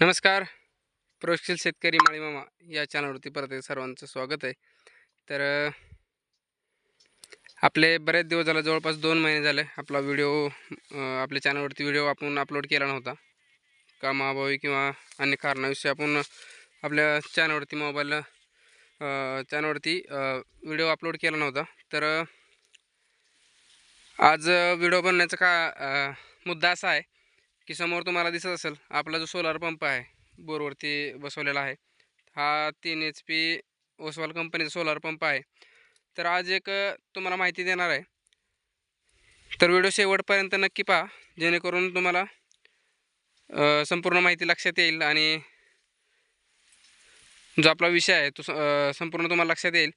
नमस्कार. प्रोशील शेतकरी माळीमामा या चॅनलवरती परत सर्वांचं स्वागत आहे. तर आपले बरेच दिवस झाले जवळपास दोन महिने झाले आपला व्हिडिओ आपल्या चॅनलवरती व्हिडिओ आपण अपलोड केला नव्हता. कामाअभावी किंवा अन्य कारणाविषयी आपण आपल्या चॅनलवरती मोबाईल चॅनलवरती व्हिडिओ अपलोड केला नव्हता. तर आज व्हिडिओ बनण्याचा का मुद्दा असा आहे की समोर तुम्हाला दिसत असेल आपला जो सोलार पंप आहे बोरवरती बसवलेला आहे. हा तीन एच पी ओसवाल कंपनीचा सोलार पंप आहे. तर आज एक तुम्हाला माहिती देणार आहे. तर व्हिडिओ शेवटपर्यंत नक्की पहा जेणेकरून तुम्हाला संपूर्ण माहिती लक्षात येईल आणि जो आपला विषय आहे तो स- संपूर्ण तुम्हाला लक्षात येईल.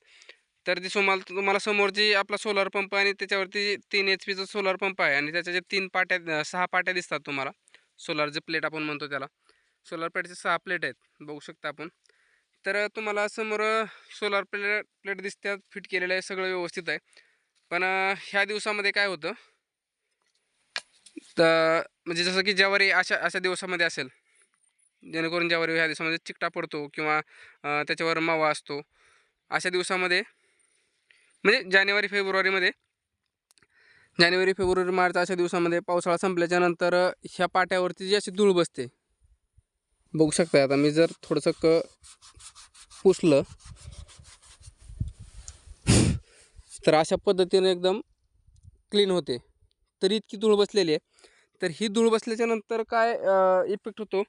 तर ती तुम्हाला तुम्हाला समोर जी आपला सोलार पंप आणि त्याच्यावरती तीन एच पीचा सोलार पंप आहे आणि त्याच्या जे तीन पाट्या सहा पाट्या दिसतात तुम्हाला. सोलार जे प्लेट आपण म्हणतो त्याला. सोलार प्लेटचे सहा प्लेट आहेत बघू शकता आपण. तर तुम्हाला समोर सोलार प्लेट प्लेट दिसतात फिट केलेलं आहे सगळं व्यवस्थित आहे. पण ह्या दिवसामध्ये काय होतं? तर म्हणजे जसं की ज्यावारी अशा अशा दिवसामध्ये असेल जेणेकरून ज्यावारी ह्या दिवसामध्ये चिकटा पडतो किंवा त्याच्यावर मावा असतो अशा दिवसामध्ये म्हणजे जानेवारी फेब्रुवारीमध्ये. जानेवारी फेब्रुवारी मार्च अशा दिवसामध्ये पावसाळा संपल्याच्या नंतर ह्या पाट्यावरती जी अशी धूळ बसते. बघू शकता आता मी जर थोडंसं क पुसलं तर अशा पद्धतीने एकदम क्लीन होते. तरी इतकी धूळ बसलेली आहे. तर ही धूळ बसल्याच्या नंतर काय इफेक्ट होतो?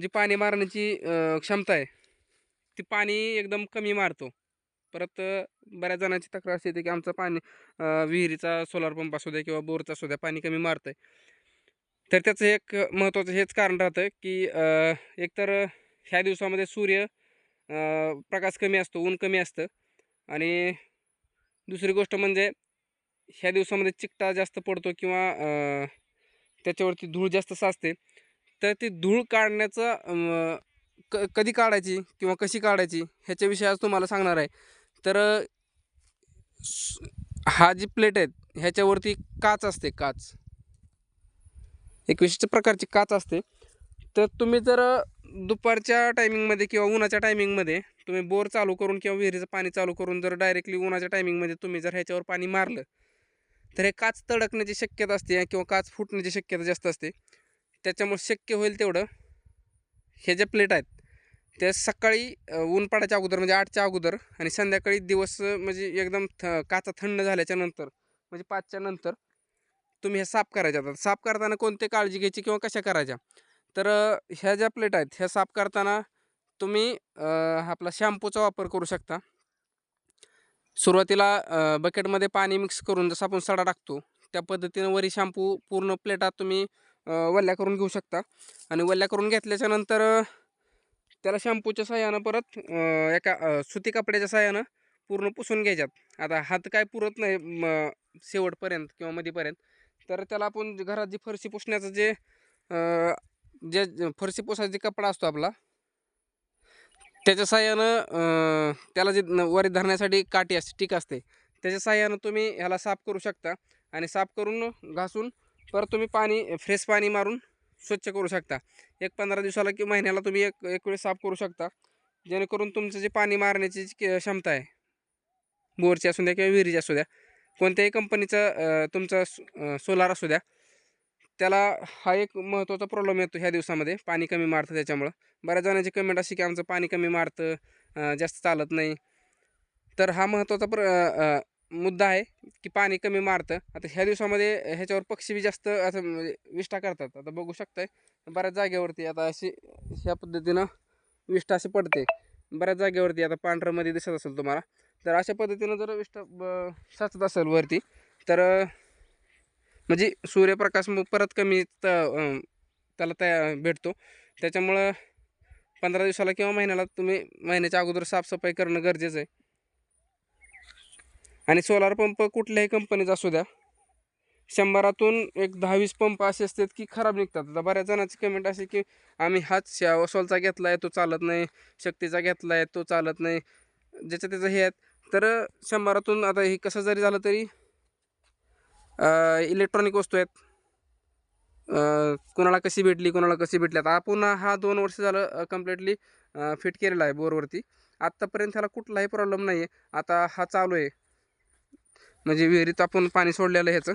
जी पाणी मारण्याची क्षमता आहे ती पाणी एकदम कमी मारतो. परत बऱ्याच जणांची तक्रार अशी येते की आमचं पाणी विहिरीचा सोलार पंप असू द्या किंवा बोरचा असू द्या पाणी कमी मारतं आहे तर त्याचं एक महत्त्वाचं हेच कारण राहतं की एकतर ह्या दिवसामध्ये सूर्य प्रकाश कमी असतो ऊन कमी असतं. आणि दुसरी गोष्ट म्हणजे ह्या दिवसामध्ये चिकटा जास्त पडतो किंवा त्याच्यावरती धूळ जास्त साचते. तर ती धूळ काढण्याचं क कधी काढायची किंवा कशी काढायची ह्याच्याविषयी आज तुम्हाला सांगणार आहे. तर हा जी प्लेट आहेत ह्याच्यावरती काच असते काच. एक विशिष्ट प्रकारची काच असते. तर तुम्ही जर दुपारच्या टायमिंगमध्ये किंवा उन्हाच्या टायमिंगमध्ये तुम्ही बोर चालू करून किंवा विहिरीचं पाणी चालू करून जर डायरेक्टली उन्हाच्या टायमिंगमध्ये तुम्ही जर ह्याच्यावर पाणी मारलं तर हे काच तडकण्याची शक्यता असते किंवा काच फुटण्याची शक्यता जास्त असते. त्याच्यामुळे शक्य होईल तेवढं. हे जे प्लेट आहेत त्या सकाळी ऊन पडायच्या अगोदर म्हणजे आठच्या अगोदर आणि संध्याकाळी दिवस म्हणजे एकदम थ काचा थंड झाल्याच्यानंतर म्हणजे पाचच्या नंतर तुम्ही ह्या साफ करायच्या. आता साफ करताना कोणते काळजी घ्यायची किंवा कशा करायच्या? तर ह्या ज्या प्लेट आहेत ह्या साफ करताना तुम्ही आपला शॅम्पूचा वापर करू शकता. सुरुवातीला बकेटमध्ये पाणी मिक्स करून जसं आपण सडा टाकतो त्या पद्धतीनं वरी शॅम्पू पूर्ण प्लेटात तुम्ही वल्ल्या करून घेऊ शकता. आणि वल्ल्या करून घेतल्याच्यानंतर त्याला शॅम्पूच्या सहाय्यानं परत एका सुती कपड्याच्या सहाय्यानं पूर्ण पुसून घ्यायच्यात. आता हात काय पुरत नाही म शेवटपर्यंत किंवा मधीपर्यंत तर त्याला आपण घरात जी फरशी पुसण्याचं जे जे फरशी पुसायचा जे कपडा असतो आपला त्याच्या सहाय्यानं त्याला जे न- वरी धरण्यासाठी काठी असते टीक असते त्याच्या सहाय्यानं तुम्ही ह्याला साफ करू शकता आणि साफ करून घासून परत तुम्ही पाणी फ्रेश पाणी मारून स्वच्छ करू शकता. एक पंधरा दिवसाला किंवा महिन्याला तुम्ही एक एक वेळेस साफ करू शकता. जेणेकरून तुमचं जे पाणी मारण्याची जी के- क्षमता आहे बोरची असू द्या किंवा विहिरीची असू द्या कोणत्याही कंपनीचं तुमचं सोलार असू द्या त्याला हा एक महत्त्वाचा प्रॉब्लेम येतो ह्या दिवसामध्ये पाणी कमी मारतं त्याच्यामुळं. बऱ्याच जणांची कमेंट अशी की आमचं पाणी कमी मारतं जास्त चालत नाही. तर हा महत्त्वाचा प्र मुद्दा आहे. की पाणी कमी मारतं. आता ह्या दिवसामध्ये ह्याच्यावर पक्षी बी जास्त असं म्हणजे विष्ठा करतात. आता बघू शकताय बऱ्याच जागेवरती आता अशी ह्या पद्धतीनं विष्ठा अशी पडते. बऱ्याच जागेवरती आता पांढरमध्ये दिसत असेल तुम्हाला. तर अशा पद्धतीनं जर विष्ठा ब साचत असेल वरती तर म्हणजे सूर्यप्रकाश मग परत कमी त त्याला त्या भेटतो. त्याच्यामुळं पंधरा दिवसाला किंवा महिन्याला तुम्ही महिन्याच्या अगोदर साफसफाई करणं गरजेचं आहे. आणि सोलार पंप कुठल्याही कंपनीचा असू द्या शंभरातून एक दहा वीस पंप असे असतात की खराब निघतात. आता बऱ्याच जणांची कमेंट असे की आम्ही हाच वसोलचा घेतला आहे तो चालत नाही. शक्तीचा घेतला आहे तो चालत नाही. ज्याचं त्याचं हे आहेत. तर शंभरातून आता हे कसं जरी झालं तरी इलेक्ट्रॉनिक वस्तू आहेत. कोणाला कशी भेटली कोणाला कशी भेटली. आता पुन्हा हा दोन वर्ष झालं कम्प्लिटली फिट केलेला आहे बोरवरती. आत्तापर्यंत ह्याला कुठलाही प्रॉब्लेम नाही आहे आता हा चालू आहे. म्हणजे विहिरीत आपण पाणी सोडलेलं ह्याचं.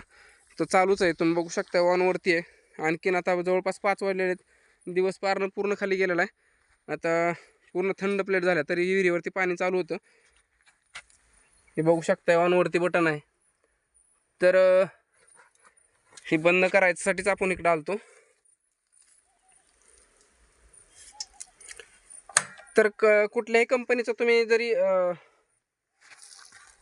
तर चालूच आहे. तुम्ही बघू शकता ऑनवरती आहे. आणखीन आता जवळपास पाच वाजलेले आहेत. दिवस पारणं पूर्ण खाली गेलेला आहे. आता पूर्ण थंड प्लेट झाल्या तरी विहिरीवरती पाणी चालू होतं. हे बघू शकताय ऑनवरती बटन आहे. तर हे बंद करायच्यासाठीच आपण इकडं आलतो. तर क कुठल्याही कंपनीचं तुम्ही जरी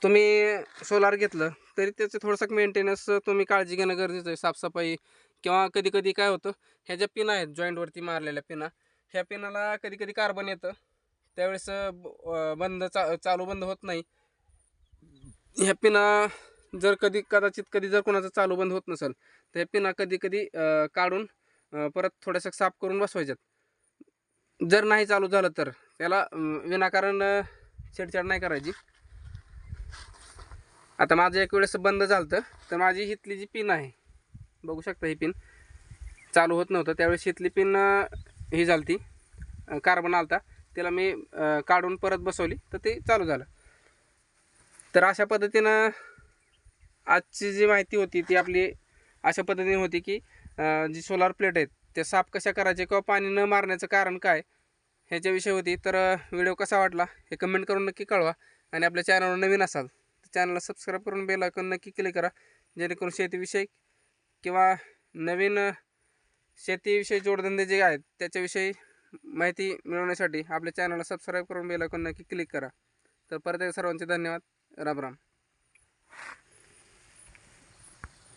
तुम्ही सोलार घेतलं तरी त्याचं थोडंसं मेंटेनन्स तुम्ही काळजी घेणं गरजेचं आहे साफसफाई. किंवा कधी कधी काय होतं ह्या ज्या पिना आहेत जॉईंटवरती मारलेल्या पिना ह्या पिनाला कधी कधी कार्बन येतं. त्यावेळेस ब- बंद चा चालू बंद होत नाही. ह्या पिना जर कधी कदाचित कधी जर कोणाचं चालू बंद होत नसेल तर ह्या पिना कधी कधी काढून परत थोड्याशा साफ करून बसवायच्यात. जर नाही चालू झालं तर त्याला विनाकारण छेडछाड नाही करायची. आता माझं एक वेळेस बंद झालं तर माझी हिथली जी पिन आहे बघू शकता ही पिन चालू होत नव्हतं त्यावेळेस हिथली पिन ही झाली ती कार्बन आलता. त्याला मी काढून परत बसवली तर ते चालू झालं. तर अशा पद्धतीनं आजची जी माहिती होती ती आपली अशा पद्धतीने होती की जी सोलार प्लेट आहेत ते साफ कशा करायचे किंवा पाणी न मारण्याचं कारण काय ह्याच्याविषयी होती. तर व्हिडिओ कसा वाटला हे कमेंट करून नक्की कळवा आणि आपल्या चॅनलवर नवीन असाल चॅनलला सबस्क्राईब करून बेल आयकॉन नक्की क्लिक करा. जेणेकरून शेतीविषयी किंवा नवीन शेतीविषयी जोडधंदे जे आहेत त्याच्याविषयी माहिती मिळवण्यासाठी आपल्या चॅनलला सबस्क्राईब करून बेल आयकॉन नक्की क्लिक करा. तर परत सर्वांचे धन्यवाद. राम राम.